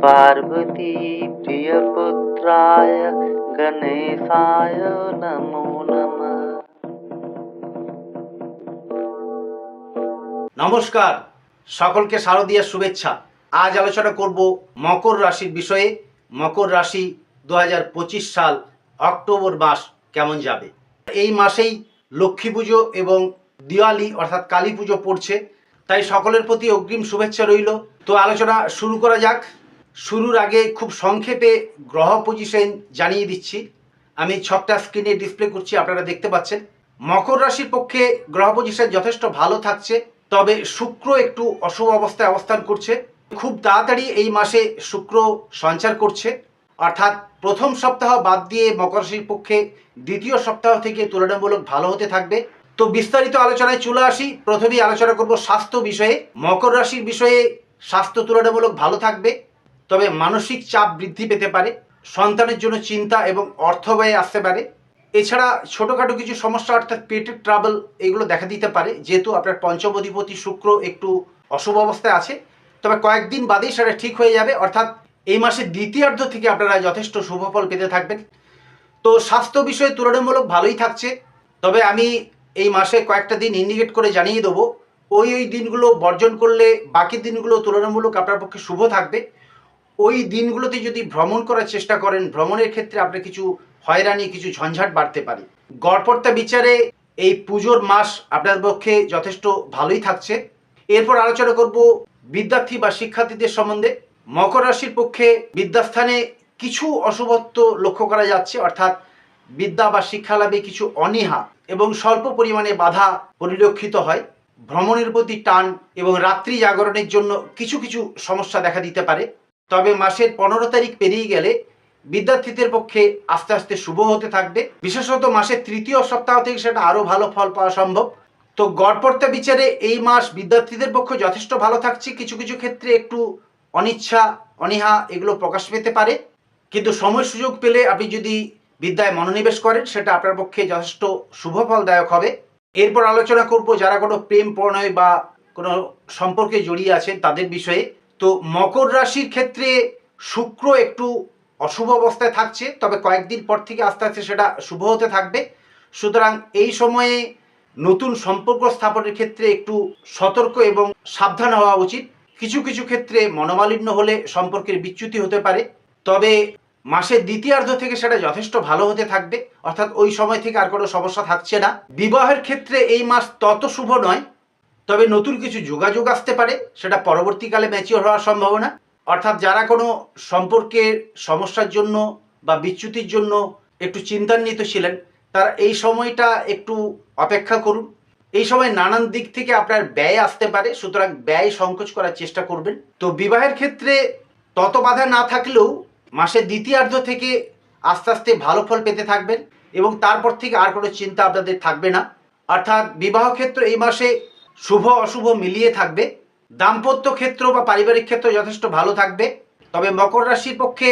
पार्वती प्रियपुत्राय गणेशाय नमो नमः নমস্কার সকলকে শারদীয়ার শুভেচ্ছা আজ আলোচনা করব মকর রাশির বিষয়ে মকর রাশি দু সাল অক্টোবর মাস কেমন যাবে এই মাসেই লক্ষ্মী পুজো এবং দিওয়ালি অর্থাৎ কালী পুজো পড়ছে তাই সকলের প্রতি অগ্রিম শুভেচ্ছা রইল তো আলোচনা শুরু করা যাক শুরুর আগে খুব সংক্ষেপে গ্রহ পজিশন জানিয়ে দিচ্ছি। আমি ছকটা স্ক্রিনে ডিসপ্লে করছি, আপনারা দেখতে পাচ্ছেন। মকর রাশির পক্ষে গ্রহ পজিশন যথেষ্ট ভালো থাকছে, তবে শুক্র একটু অশুভ অবস্থায় অবস্থান করছে। খুব তাড়াতাড়ি এই মাসে শুক্র সঞ্চার করছে। অর্থাৎ প্রথম সপ্তাহ বাদ দিয়ে মকর রাশির পক্ষে দ্বিতীয় সপ্তাহ থেকে তুলনামূলক ভালো হতে থাকবে। তো বিস্তারিত আলোচনায় চলে আসি। প্রথমেই আলোচনা করব স্বাস্থ্য বিষয়ে। মকর রাশির বিষয়ে স্বাস্থ্য তুলনামূলক ভালো থাকবে। তবে মানসিক চাপ বৃদ্ধি পেতে পারে, সন্তানের জন্য চিন্তা এবং অর্থ ব্যয় আসতে পারে। এছাড়া ছোটোখাটো কিছু সমস্যা, অর্থাৎ পেটের ট্রাবল এগুলো দেখা দিতে পারে। যেহেতু আপনার পঞ্চম অধিপতি শুক্র একটু অশুভ অবস্থায় আছে, তবে কয়েকদিন বাদেই সেটা ঠিক হয়ে যাবে। অর্থাৎ এই মাসের দ্বিতীয়ার্ধ থেকে আপনারা যথেষ্ট শুভফল পেতে থাকবেন। তো স্বাস্থ্য বিষয়ে তুলনামূলক ভালোই থাকছে। তবে আমি এই মাসে কয়েকটা দিন ইন্ডিকেট করে জানিয়ে দেবো। ওই ওই দিনগুলো বর্জন করলে বাকি দিনগুলো তুলনামূলক আপনার পক্ষে শুভ থাকবে। ওই দিনগুলোতে যদি ভ্রমণ করার চেষ্টা করেন, ভ্রমণের ক্ষেত্রে আপনার কিছু হয়রানি, কিছু ঝঞ্ঝাট বাড়তে পারে। গড়পড়তা বিচারে এই পুজোর মাস আপনার পক্ষে যথেষ্ট ভালোই থাকছে। এরপর আলোচনা করব বিদ্যার্থী বা শিক্ষার্থীদের সম্বন্ধে। মকর রাশির পক্ষে বিদ্যাস্থানে কিছু অশুভত্ব লক্ষ্য করা যাচ্ছে, অর্থাৎ বিদ্যা বা শিক্ষা লাভে কিছু অনীহা এবং স্বল্প পরিমাণে বাধা পরিলক্ষিত হয়। ভ্রমণের প্রতি টান এবং রাত্রি জাগরণের জন্য কিছু কিছু সমস্যা দেখা দিতে পারে। তবে মাসের পনেরো তারিখ পেরিয়ে গেলে বিদ্যার্থীদের পক্ষে আস্তে আস্তে শুভ হতে থাকবে। বিশেষত মাসের তৃতীয় সপ্তাহ থেকে সেটা আরও ভালো ফল পাওয়া সম্ভব। তো গড়পড়তা বিচারে এই মাস বিদ্যার্থীদের পক্ষে যথেষ্ট ভালো থাকছে। কিছু কিছু ক্ষেত্রে একটু অনিচ্ছা, অনীহা এগুলো প্রকাশ পেতে পারে। কিন্তু সময় সুযোগ পেলে আপনি যদি বিদ্যায় মনোনিবেশ করেন, সেটা আপনার পক্ষে যথেষ্ট শুভ ফলদায়ক হবে। এরপর আলোচনা করব যারা কোনো প্রেম, প্রণয় বা কোনো সম্পর্কে জড়িয়ে আছেন তাদের বিষয়ে। তো মকর রাশির ক্ষেত্রে শুক্র একটু অশুভ অবস্থায় থাকছে, তবে কয়েকদিন পর থেকে আস্তে আস্তে সেটা শুভ হতে থাকবে। সুতরাং এই সময়ে নতুন সম্পর্ক স্থাপনের ক্ষেত্রে একটু সতর্ক এবং সাবধান হওয়া উচিত। কিছু কিছু ক্ষেত্রে মনোমালিন্য হলে সম্পর্কের বিচ্যুতি হতে পারে, তবে মাসের দ্বিতীয়ার্ধ থেকে সেটা যথেষ্ট ভালো হতে থাকবে। অর্থাৎ ওই সময় থেকে আর কোনো সমস্যা থাকছে না। বিবাহের ক্ষেত্রে এই মাস তত শুভ নয় তবে নতুন কিছু যোগাযোগ আসতে পারে, সেটা পরবর্তীকালে ম্যাচিওর হওয়ার সম্ভাবনা। অর্থাৎ যারা কোনো সম্পর্কের সমস্যার জন্য বা বিচ্যুতির জন্য একটু চিন্তান্বিত ছিলেন, তারা এই সময়টা একটু অপেক্ষা করুন। এই সময় নানান দিক থেকে আপনার ব্যয় আসতে পারে, সুতরাং ব্যয় সংকোচ করার চেষ্টা করবেন। তো বিবাহের ক্ষেত্রে তত বাধা না থাকলেও মাসের দ্বিতীয়ার্ধ থেকে আস্তে আস্তে ভালো ফল পেতে থাকবেন এবং তারপর থেকে আর কোনো চিন্তা আপনাদের থাকবে না। অর্থাৎ বিবাহ ক্ষেত্র এই মাসে শুভ অশুভ মিলিয়ে থাকবে। দাম্পত্য ক্ষেত্র বা পারিবারিক ক্ষেত্র যথেষ্ট ভালো থাকবে। তবে মকর রাশির পক্ষে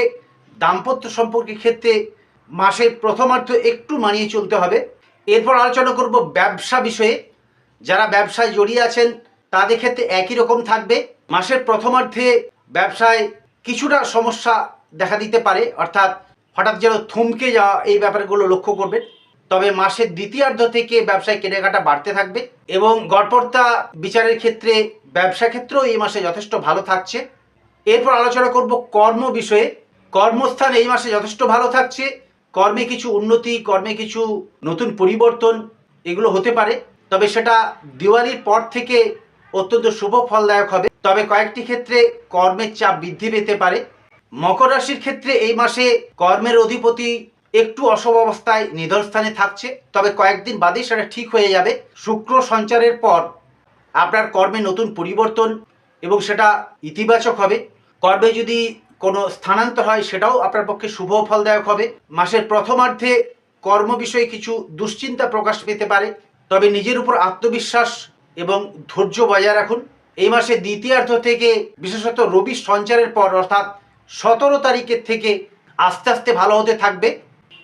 দাম্পত্য সম্পর্কের ক্ষেত্রে মাসের প্রথমার্ধ একটু মানিয়ে চলতে হবে। এরপর আলোচনা করব ব্যবসা বিষয়ে। যারা ব্যবসায় জড়িয়ে আছেন, তাদের ক্ষেত্রে একই রকম থাকবে। মাসের প্রথমার্ধে ব্যবসায় কিছুটা সমস্যা দেখা দিতে পারে। অর্থাৎ হঠাৎ যেন থমকে যাওয়া এই ব্যাপারগুলো লক্ষ্য করবেন। তবে মাসের দ্বিতীয়ার্ধ থেকে ব্যবসায় কেনাকাটা বাড়তে থাকবে এবং গড়পড়তা বিচারের ক্ষেত্রে ব্যবসা ক্ষেত্রেও এই মাসে যথেষ্ট ভালো থাকছে। এরপর আলোচনা করব কর্ম বিষয়ে। কর্মস্থান এই মাসে যথেষ্ট ভালো থাকছে। কর্মে কিছু উন্নতি, কর্মে কিছু নতুন পরিবর্তন এগুলো হতে পারে। তবে সেটা দিওয়ালির পর থেকে অত্যন্ত শুভ ফলদায়ক হবে। তবে কয়েকটি ক্ষেত্রে কর্মের চাপ বৃদ্ধি পেতে পারে। মকর রাশির ক্ষেত্রে এই মাসে কর্মের অধিপতি একটু অশুভ অবস্থায় নিধনস্থানে থাকছে, তবে কয়েকদিন বাদেই সেটা ঠিক হয়ে যাবে। শুক্র সঞ্চারের পর আপনার কর্মে নতুন পরিবর্তন এবং সেটা ইতিবাচক হবে। কর্মে যদি কোনো স্থানান্তর হয়, সেটাও আপনার পক্ষে শুভ ফলদায়ক হবে। মাসের প্রথমার্ধে কর্ম বিষয়ে কিছু দুশ্চিন্তা প্রকাশ পেতে পারে, তবে নিজের উপর আত্মবিশ্বাস এবং ধৈর্য বজায় রাখুন। এই মাসে দ্বিতীয়ার্ধ থেকে বিশেষত রবি সঞ্চারের পর, অর্থাৎ সতেরো তারিখের থেকে আস্তে আস্তে ভালো হতে থাকবে।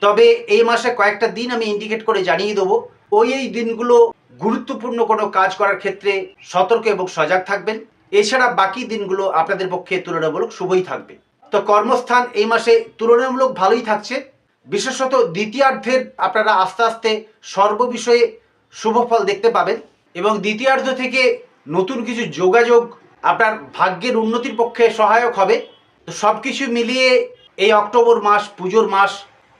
তবে এই মাসে কয়েকটা দিন আমি ইন্ডিকেট করে জানিয়ে দেবো। ওই এই দিনগুলো গুরুত্বপূর্ণ কোনো কাজ করার ক্ষেত্রে সতর্ক এবং সজাগ থাকবেন। এছাড়া বাকি দিনগুলো আপনাদের পক্ষে তুলনামূলক শুভই থাকবে। তো কর্মস্থান এই মাসে তুলনামূলক ভালোই থাকছে। বিশেষত দ্বিতীয়ার্ধের আপনারা আস্তে আস্তে সর্ববিষয়ে শুভ ফল দেখতে পাবেন এবং দ্বিতীয়ার্ধ থেকে নতুন কিছু যোগাযোগ আপনার ভাগ্যের উন্নতির পক্ষে সহায়ক হবে। তো সব কিছু মিলিয়ে এই অক্টোবর মাস, পুজোর মাস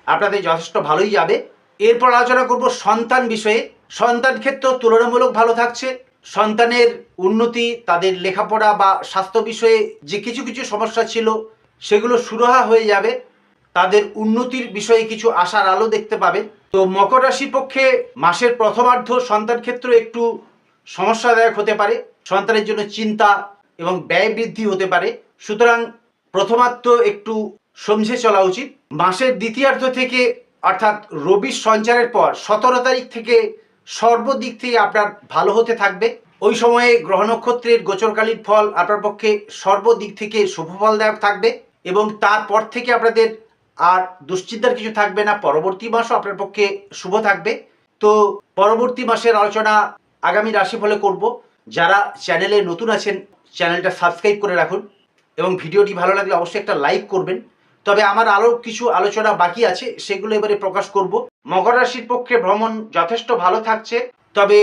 আপনাদের যথেষ্ট ভালোই যাবে। এরপর আলোচনা করব সন্তান বিষয়ে। সন্তান ক্ষেত্র তুলনামূলক ভালো থাকছে। সন্তানের উন্নতি, তাদের লেখাপড়া বা স্বাস্থ্য বিষয়ে যে কিছু কিছু সমস্যা ছিল, সেগুলো সুরাহা হয়ে যাবে। তাদের উন্নতির বিষয়ে কিছু আশার আলো দেখতে পাবে তো মকর রাশির পক্ষে মাসের প্রথমার্ধ সন্তান ক্ষেত্র একটু সমস্যাদায়ক হতে পারে। সন্তানের জন্য চিন্তা এবং ব্যয় বৃদ্ধি হতে পারে। সুতরাং প্রথমার্ধ একটু সমঝে চলা উচিত। মাসের দ্বিতীয়ার্ধ থেকে, অর্থাৎ রবির সঞ্চারের পর, সতেরো তারিখ থেকে সর্বদিক থেকে আপনার ভালো হতে থাকবে। ওই সময়ে গ্রহ নক্ষত্রের গোচরকালীন ফল আপনার পক্ষে সর্বদিক থেকে শুভ ফলদায়ক থাকবে এবং তারপর থেকে আপনাদের আর দুশ্চিন্তার কিছু থাকবে না। পরবর্তী মাসও আপনার পক্ষে শুভ থাকবে। তো পরবর্তী মাসের আলোচনা আগামী রাশিফলে করব। যারা চ্যানেলে নতুন আছেন, চ্যানেলটা সাবস্ক্রাইব করে রাখুন এবং ভিডিওটি ভালো লাগলে অবশ্যই একটা লাইক করবেন। তবে আমার আরও কিছু আলোচনা বাকি আছে, সেগুলো এবারে প্রকাশ করব। মকর রাশির পক্ষে ভ্রমণ যথেষ্ট ভালো থাকছে, তবে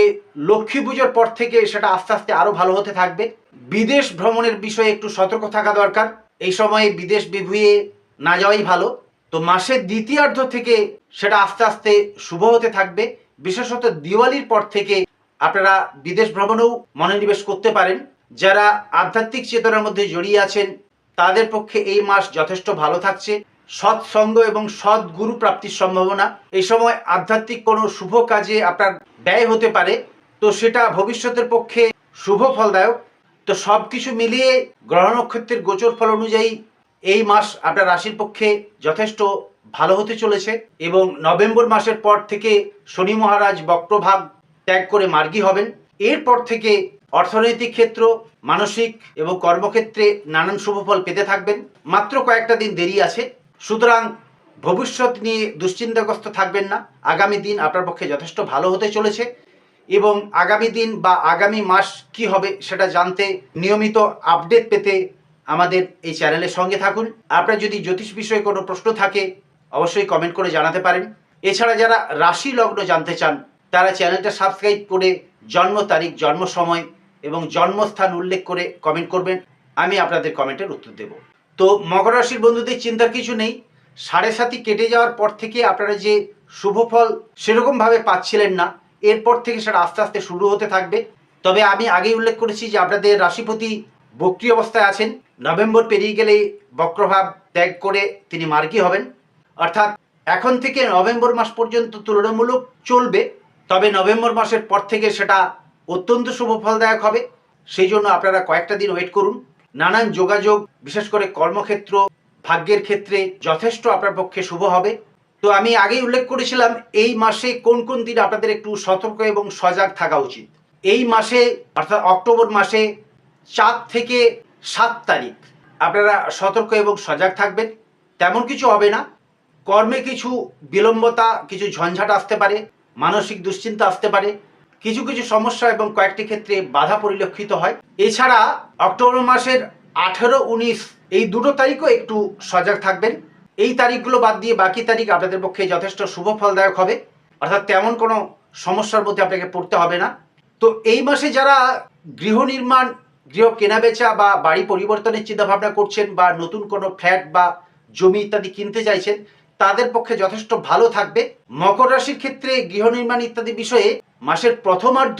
লক্ষ্মী পুজোর পর থেকে সেটা আস্তে আস্তে আরও ভালো হতে থাকবে। বিদেশ ভ্রমণের বিষয়ে একটু সতর্ক থাকা দরকার, এই সময়ে বিদেশ বিভুয়ে না যাওয়াই ভালো। তো মাসের দ্বিতীয়ার্ধ থেকে সেটা আস্তে আস্তে শুভ হতে থাকবে, বিশেষত দিওয়ালির পর থেকে আপনারা বিদেশ ভ্রমণেও মনোনিবেশ করতে পারেন। যারা আধ্যাত্মিক চেতনার মধ্যে জড়িয়ে আছেন তাদের পক্ষে এই মাস যথেষ্ট ভালো থাকছে। সৎসঙ্গ এবং সৎ গুরু প্রাপ্তির সম্ভাবনা। এই সময় আধ্যাত্মিক কোনো শুভ কাজে আপনার ব্যয় হতে পারে। তো সেটা ভবিষ্যতের পক্ষে শুভ ফলদায়ক। তো সব কিছু মিলিয়ে গ্রহ নক্ষত্রের গোচর ফল অনুযায়ী এই মাস আপনার রাশির পক্ষে যথেষ্ট ভালো হতে চলেছে এবং নভেম্বর মাসের পর থেকে শনি মহারাজ বক্রভাগ ত্যাগ করে মার্গী হবেন। এরপর থেকে অর্থনৈতিক ক্ষেত্র, মানসিক এবং কর্মক্ষেত্রে নানান শুভফল পেতে থাকবেন। মাত্র কয়েকটা দিন দেরি আছে, সুতরাং ভবিষ্যৎ নিয়ে দুশ্চিন্তাগ্রস্ত থাকবেন না। আগামী দিন আপনার পক্ষে যথেষ্ট ভালো হতে চলেছে এবং আগামী দিন বা আগামী মাস কি হবে সেটা জানতে নিয়মিত আপডেট পেতে আমাদের এই চ্যানেলের সঙ্গে থাকুন। আপনার যদি জ্যোতিষ বিষয়ে কোনো প্রশ্ন থাকে, অবশ্যই কমেন্ট করে জানাতে পারেন। এছাড়া যারা রাশি লগ্ন জানতে চান, তারা চ্যানেলটা সাবস্ক্রাইব করে জন্ম তারিখ, জন্ম সময় জন্মস্থান উল্লেখ করে কমেন্ট করবেন। আমি আপনাদের কমেন্টের উত্তর দেব। তো মকর রাশির বন্ধুদের চিন্তার কিছু নেই। সাড়ে সাতি কেটে যাওয়ার পর থেকে আপনারা যে শুভ ফল সেরকমভাবে পাচ্ছিলেন না, এরপর থেকে সেটা আস্তে আস্তে শুরু হতে থাকবে। তবে আমি আগেই উল্লেখ করেছি যে আপনাদের রাশিপতি বক্রি অবস্থায় আছেন। নভেম্বর পেরিয়ে গেলে বক্রভাব ত্যাগ করে তিনি মার্গী হবেন। অর্থাৎ এখন থেকে নভেম্বর মাস পর্যন্ত তুলনামূলক চলবে। তবে নভেম্বর মাসের পর থেকে সেটা অত্যন্ত শুভ ফলদায়ক হবে। সেই জন্য আপনারা কয়েকটা দিন ওয়েট করুন। নানান যোগাযোগ, বিশেষ করে কর্মক্ষেত্র, ভাগ্যের ক্ষেত্রে যথেষ্ট আপনার পক্ষে শুভ হবে। তো আমি আগেই উল্লেখ করেছিলাম, এই মাসে কোন কোন দিন আপনাদের একটু সতর্ক এবং সজাগ থাকা উচিত। এই মাসে, অর্থাৎ অক্টোবর মাসে চার থেকে সাত তারিখ আপনারা সতর্ক এবং সজাগ থাকবেন। তেমন কিছু হবে না। কর্মে কিছু বিলম্বতা, কিছু ঝঞ্ঝাট আসতে পারে, মানসিক দুশ্চিন্তা আসতে পারে। কিছু কিছু সমস্যা এবং কয়েকটি ক্ষেত্রে বাধা পরিলক্ষিত হয়। এছাড়া অক্টোবর মাসের আঠেরো, উনিশ, এই দুটো তারিখও একটু সজাগ থাকবেন। এই তারিখগুলো বাদ দিয়ে বাকি তারিখ আপনাদের পক্ষে যথেষ্ট শুভ ফলদায়ক হবে। অর্থাৎ তেমন কোনো সমস্যার মধ্যে আপনাকে পড়তে হবে না। তো এই মাসে যারা গৃহ নির্মাণ, গৃহ কেনাবেচা বা বাড়ি পরিবর্তনের চিন্তাভাবনা করছেন বা নতুন কোনো ফ্ল্যাট বা জমি ইত্যাদি কিনতে চাইছেন, তাদের পক্ষে যথেষ্ট ভালো থাকবে। মকর রাশির ক্ষেত্রে গৃহ নির্মাণ ইত্যাদি বিষয়ে মাসের প্রথমার্ধ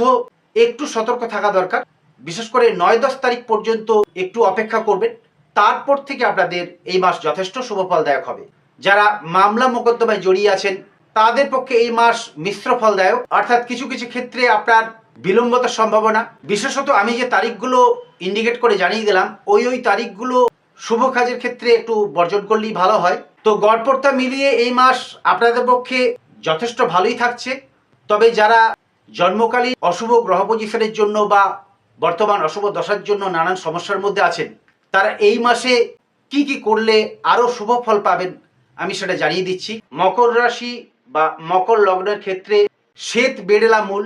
একটু সতর্ক থাকা দরকার। বিশেষ করে নয় দশ তারিখ পর্যন্ত একটু অপেক্ষা করবেন। তারপর থেকে আপনাদের এই মাস যথেষ্ট শুভ ফলদায়ক হবে। যারা মামলা মোকদ্দমায় জড়িয়ে আছেন, তাদের পক্ষে এই মাস মিশ্র ফলদায়ক। অর্থাৎ কিছু কিছু ক্ষেত্রে আপনার বিলম্বতার সম্ভাবনা। বিশেষত আমি যে তারিখগুলো ইন্ডিকেট করে জানিয়ে দিলাম, ওই ওই তারিখগুলো শুভ কাজের ক্ষেত্রে একটু বর্জন করলেই ভালো হয়। তো গড়পড়তা মিলিয়ে এই মাস আপনাদের পক্ষে যথেষ্ট ভালোই থাকছে। তবে যারা জন্মকালীন অশুভ গ্রহ পজিশনের জন্য বা বর্তমান অশুভ দশার জন্য নানান সমস্যার মধ্যে আছেন। তারা এই মাসে কি কি করলে আরও শুভ ফল পাবেন, আমি সেটা জানিয়ে দিচ্ছি। মকর রাশি বা মকর লগ্নের ক্ষেত্রে শ্বেত বেড়েলা মূল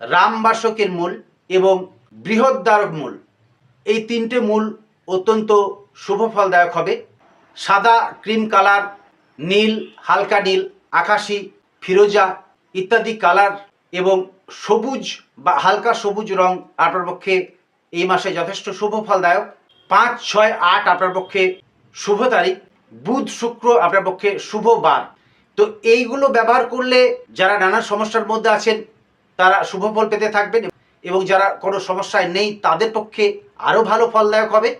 রামবাসকের মূল এবং বৃহদ্বারক মূল। এই তিনটে মূল অত্যন্ত শুভ ফলদায়ক হবে। সাদা ক্রিম কালার, নীল, হালকা নীল, আকাশি, ফিরোজা ইত্যাদি কালার এবং সবুজ বা হালকা সবুজ রং আপনার পক্ষে এই মাসে যথেষ্ট শুভ ফলদায়ক। পাঁচ, ছয়, আট আপনার পক্ষে শুভ তারিখ। বুধ, শুক্র আপনার পক্ষে শুভ বার। তো এইগুলো ব্যবহার করলে যারা নানা সমস্যার মধ্যে আছেন, তারা শুভ ফল পেতে থাকবেন এবং যারা কোনো সমস্যায় নেই, তাদের পক্ষে আরও ভালো ফলদায়ক হবে।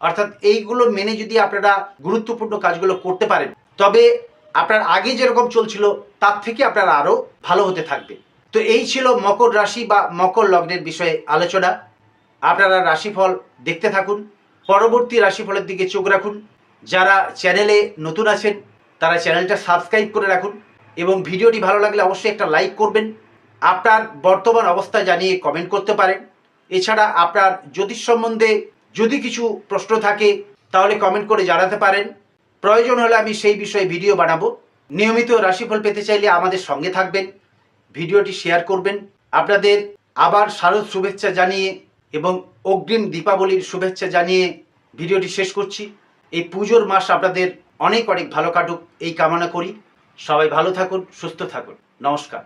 অর্থাৎ এইগুলো মেনে যদি আপনারা গুরুত্বপূর্ণ কাজগুলো করতে পারেন, তবে আপনার আগে যেরকম চলছিল, তার থেকে আপনারা আরও ভালো হতে থাকবে তো এই ছিল মকর রাশি বা মকর লগ্নের বিষয়ে আলোচনা। আপনারা রাশিফল দেখতে থাকুন, পরবর্তী রাশিফলের দিকে চোখ রাখুন। যারা চ্যানেলে নতুন আছেন, তারা চ্যানেলটা সাবস্ক্রাইব করে রাখুন এবং ভিডিওটি ভালো লাগলে অবশ্যই একটা লাইক করবেন। আপনার বর্তমান অবস্থা জানিয়ে কমেন্ট করতে পারেন। এছাড়া আপনার জ্যোতিষ সম্বন্ধে যদি কিছু প্রশ্ন থাকে, তাহলে কমেন্ট করে জানাতে পারেন। প্রয়োজন হলে আমি সেই বিষয়ে ভিডিও বানাবো। নিয়মিত রাশিফল পেতে চাইলে আমাদের সঙ্গে থাকবেন। ভিডিওটি শেয়ার করবেন। আপনাদের আবার শারদ শুভেচ্ছা জানিয়ে এবং অগ্রিম দীপাবলির শুভেচ্ছা জানিয়ে ভিডিওটি শেষ করছি। এই পুজোর মাস আপনাদের অনেক অনেক ভালো কাটুক, এই কামনা করি। সবাই ভালো থাকুন, সুস্থ থাকুন। নমস্কার।